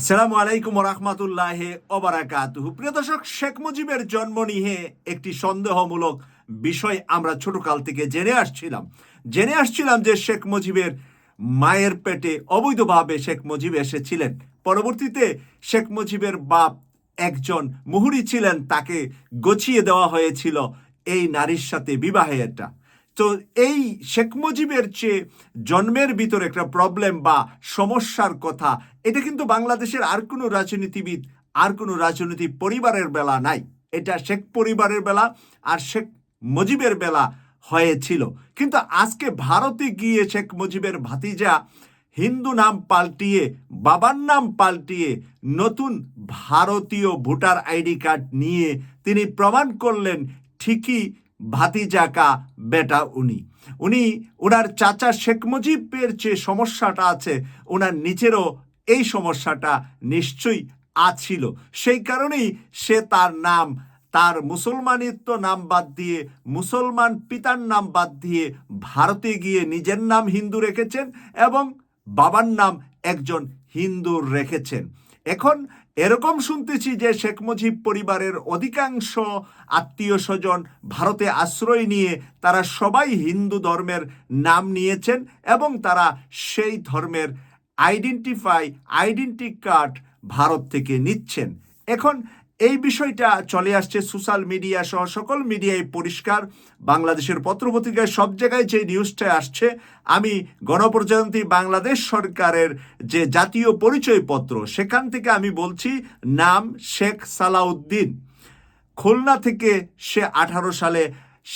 আসসালামু আলাইকুম রহমতুল্লাহ ওবারাকাতুহু প্রিয় দর্শক, শেখ মুজিবের জন্ম নিয়ে একটি সন্দেহমূলক বিষয় আমরা ছোটকাল থেকে জেনে আসছিলাম। জেনে আসছিলাম যে শেখ মুজিবের মায়ের পেটে অবৈধভাবে শেখ মুজিব এসেছিলেন। পরবর্তীতে শেখ মুজিবের বাপ একজন মুহুরি ছিলেন, তাকে গছিয়ে দেওয়া হয়েছিল এই নারীর সাথে বিবাহেরটা তো এই শেখ মুজিবের চেয়ে জন্মের ভিতরে একটা প্রবলেম বা সমস্যার কথা, এটা কিন্তু বাংলাদেশের আর কোনো রাজনীতিবিদ, আর কোনো রাজনীতি পরিবারের বেলা নাই। এটা শেখ পরিবারের বেলা আর শেখ মুজিবের বেলা হয়েছিল। কিন্তু আজকে ভারতে গিয়ে শেখ মুজিবের ভাতিজা হিন্দু নাম পাল্টিয়ে, বাবার নাম পাল্টিয়ে নতুন ভারতীয় ভোটার আইডি কার্ড নিয়ে তিনি প্রমাণ করলেন ঠিকই ভাতিজাকা বেটা উনি। উনি ওনার চাচা শেখ মুজিবের যে সমস্যাটা আছে, ওনার নিজেরও এই সমস্যাটা নিশ্চয়ই আছিল। সেই কারণেই সে তার নাম, তার মুসলমানিত্ব নাম বাদ দিয়ে, মুসলমান পিতার নাম বাদ দিয়ে ভারতে গিয়ে নিজের নাম হিন্দু রেখেছেন এবং বাবার নাম একজন হিন্দুর রেখেছেন। এখন এরকম শুনতেছি যে শেখ মুজিব পরিবারের অধিকাংশ আত্মীয় স্বজন ভারতে আশ্রয় নিয়ে তারা সবাই হিন্দু ধর্মের নাম নিয়েছেন এবং তারা সেই ধর্মের আইডেন্টিফাই আইডেন্টি কার্ড ভারত থেকে নিচ্ছেন। এখন এই বিষয়টা চলে আসছে সোশ্যাল মিডিয়া সহ সকল মিডিয়ায় পরিষ্কার। বাংলাদেশের পত্রপত্রিকায় সব জায়গায় যে নিউজটা আসছে, আমি গণপ্রজাতন্ত্রী বাংলাদেশ সরকারের যে জাতীয় পরিচয়পত্র, সেখান থেকে আমি বলছি নাম শেখ সালাউদ্দিন। খুলনা থেকে সে আঠারো সালে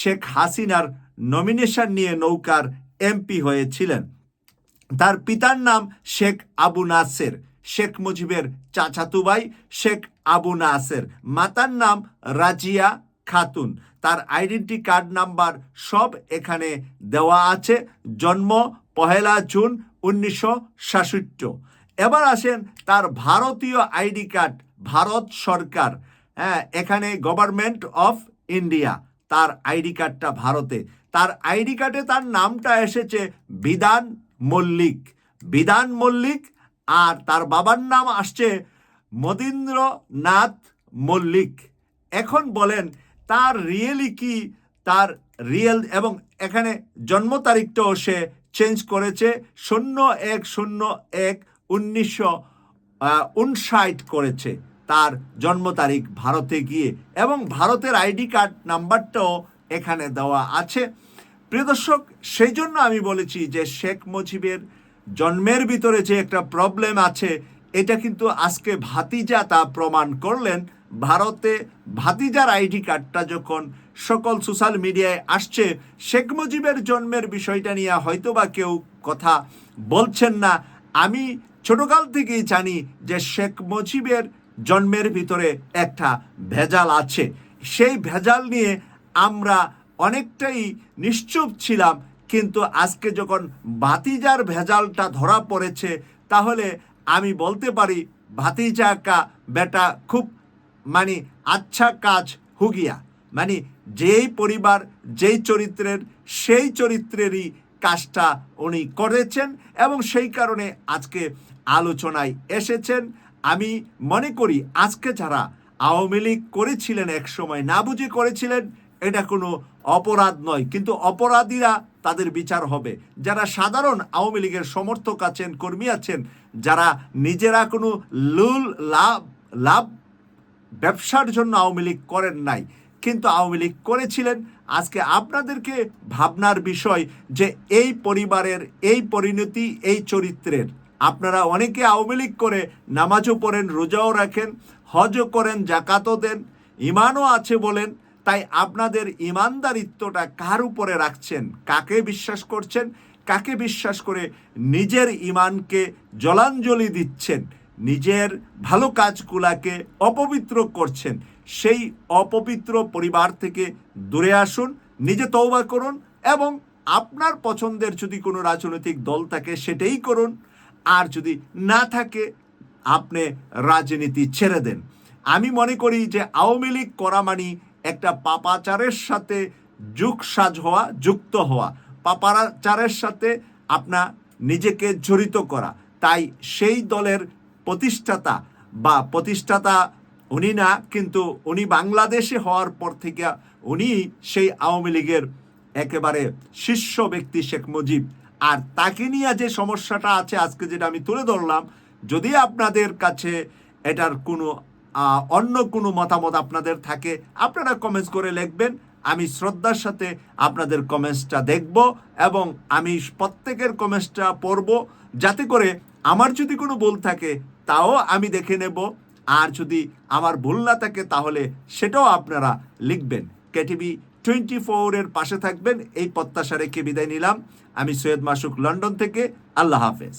শেখ হাসিনার নমিনেশন নিয়ে নৌকার এমপি হয়েছিলেন। তার পিতার নাম শেখ আবু নাসের। শেখ মুজিবের চাচাতু ভাই শেখ আবু নাসের। মাতার নাম রাজিয়া খাতুন। তার আইডেন্টি কার্ড নাম্বার সব এখানে দেওয়া আছে। জন্ম পহেলা জুন উনিশশো সাতষট্টি। এবার আসেন তার ভারতীয় আইডি কার্ড, ভারত সরকার। হ্যাঁ এখানে গভর্নমেন্ট অফ ইন্ডিয়া তার আইডি কার্ডটা ভারতে। তার আইডি কার্ডে তার নামটা এসেছে বিধান মল্লিক। বিধান মল্লিক আর তার বাবার নাম আসছে মদীন্দ্রনাথ মল্লিক। এখন বলেন, তার রিয়েলি কি? তার রিয়েল এবং এখানে জন্ম তারিখটাও সে চেঞ্জ করেছে শূন্য এক শূন্য এক উনিশশো উনষাট করেছে। তার জন্ম তারিখ ভারতে গিয়ে এবং ভারতের আইডি কার্ড নাম্বারটাও এখানে দেওয়া আছে। প্রিয় দর্শক, সেই জন্য আমি বলেছি যে শেখ মুজিবের জন্মের ভিতরে যে একটা প্রবলেম আছে, এটা কিন্তু আজকে ভাতিজা তা প্রমাণ করলেন। ভারতে ভাতিজার আইডি কার্ডটা যখন সকল সোশ্যাল মিডিয়ায় আসছে, শেখ মুজিবের জন্মের বিষয়টা নিয়ে হয়তো বা কেউ কথা বলছেন না। আমি ছোটকাল থেকেই জানি যে শেখ মুজিবের জন্মের ভিতরে একটা ভেজাল আছে। সেই ভেজাল নিয়ে আমরা অনেকটাই নিশ্চুপ ছিলাম। কিন্তু আজকে যখন ভাতিজার ভেজালটা ধরা পড়েছে, তাহলে আমি বলতে পারি, ভাতিজা কা বেটা খুব মানে আচ্ছা কাজ হুগিয়া মানে যেই পরিবার, যেই চরিত্রের, সেই চরিত্রেরই কাজটা উনি করেছেন এবং সেই কারণে আজকে আলোচনায় এসেছেন। আমি মনে করি, আজকে যারা আওয়ামী লীগ করেছিলেন এক সময় না বুঝে করেছিলেন, এটা কোনো অপরাধ নয়, কিন্তু অপরাধীরা তাদের বিচার হবে। যারা সাধারণ আওয়ামী লীগের সমর্থক আছেন, কর্মী আছেন, যারা নিজেরা কোনো লুল, লাভ লাভ, ব্যবসার জন্য আওয়ামী লীগ করেন নাই, কিন্তু আওয়ামী লীগ করেছিলেন। আজকে আপনাদেরকে ভাবনার বিষয় যে এই পরিবারের এই পরিণতি, এই চরিত্রের, আপনারা অনেকে আওয়ামী লীগ করে নামাজও পড়েন, রোজাও রাখেন, হজও করেন জাকাতও দেন ইমানও আছে বলেন তাই আপনাদের ইমানদারিত্বটা কার উপরে রাখছেন? কাকে বিশ্বাস করছেন? কাকে বিশ্বাস করে নিজের ইমানকে জলাঞ্জলি দিচ্ছেন? নিজের ভালো কাজগুলাকে অপবিত্র করছেন? সেই অপবিত্র পরিবার থেকে দূরে আসুন, নিজে তৌবা করুন এবং আপনার পছন্দের যদি কোনো রাজনৈতিক দল থাকে সেটাই করুন। আর যদি না থাকে, আপনি রাজনীতি ছেড়ে দেন। আমি মনে করি যে আওয়ামী লীগ করা মানি একটা পাপাচারের সাথে যুগ সাজ হওয়া, যুক্ত হওয়া। পাপাচারের সাথে আপনা নিজেকে জড়িত করা। তাই সেই দলের প্রতিষ্ঠাতা বা প্রতিষ্ঠাতা উনি না, কিন্তু উনি বাংলাদেশে হওয়ার পর থেকে উনি সেই আওয়ামী লীগের একেবারে শীর্ষ ব্যক্তি শেখ মুজিব। আর তাকে নিয়ে যে সমস্যাটা আছে, আজকে যেটা আমি তুলে ধরলাম, যদি আপনাদের কাছে এটার কোনো অন্য কোনো মতামত আপনাদের থাকে, আপনারা কমেন্টস করে লিখবেন। আমি শ্রদ্ধার সাথে আপনাদের কমেন্টসটা দেখব এবং আমি প্রত্যেকের কমেন্টসটা পড়ব, যাতে করে আমার যদি কোনো ভুল থাকে, তাও আমি দেখে নেব। আর যদি আমার ভুল না থাকে, তাহলে সেটাও আপনারা লিখবেন। কেটিভি টোয়েন্টি ফোরের পাশে থাকবেন। এই প্রত্যাশা রেখে বিদায় নিলাম। আমি সৈয়দ মাসুক লন্ডন থেকে। আল্লাহ হাফেজ।